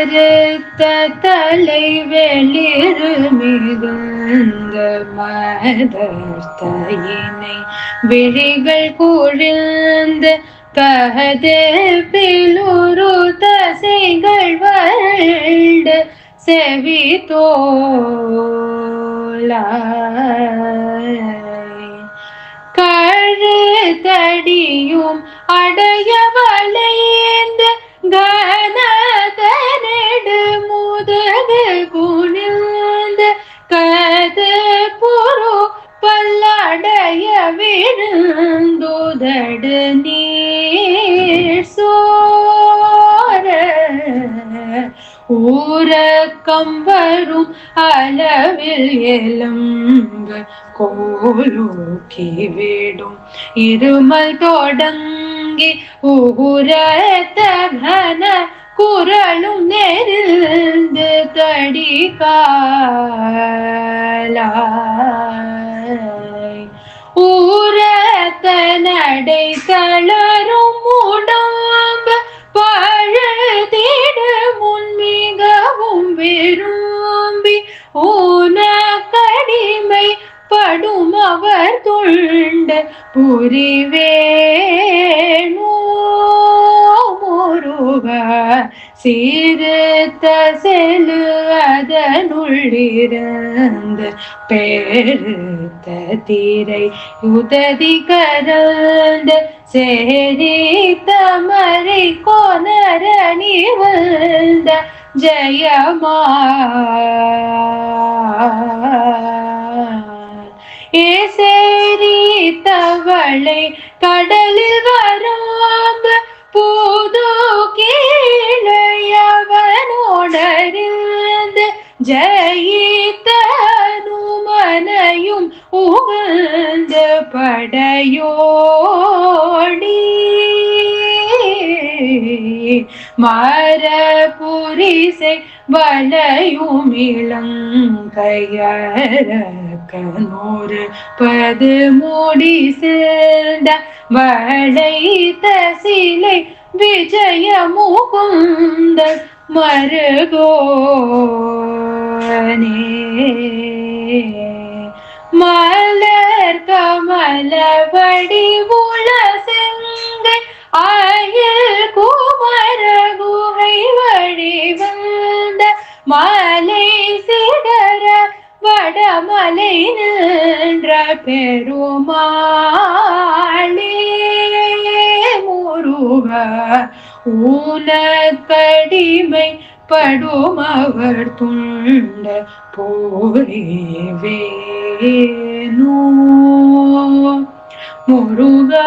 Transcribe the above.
கருத்த தலை வெளிரு மிகுந்த மதர்த்தையினை. விழிகள் குழிந்து கதப்பிலுரு தசைகள் வருண்டு செவி கழுத்தடியும் கழுதடியும் ஊரக்கம் வரும் அளவில் எலும்பு கோலூக்கி விடும். இருமல் தொடங்கி ஊரத்தகன குரலும் நெறிந்து தடி காலாய். ஊரத்த நடை தளரும் ஊன கடிமை படும் அவர் துண்ட புரிவேணோ. சீர்த்த செலுவதனுள்ளிருந்து பெருத்த தீரை உததி கரந்த சேரி தமரை கொனரணி ജയമാ തവളെ കടലിൽ വരാമ്പ പൂതോ കീഴയവനോടരുത് ജയിത്തനു മനയും ഉകന്ത് പടയോടി. മരപ്പൂ மரபுரிசை வளையும் இளங்கையரக்கனூறு பது மூடி சேர்ந்த வளைத்த சிலை விஜய முகுந்த மருகோனே. மலை சிதற வடமலை நின்ற பெருமாளே முருக ஊனக்கடிமை படும் அவர் துண்ட போரிவேனோ முருகா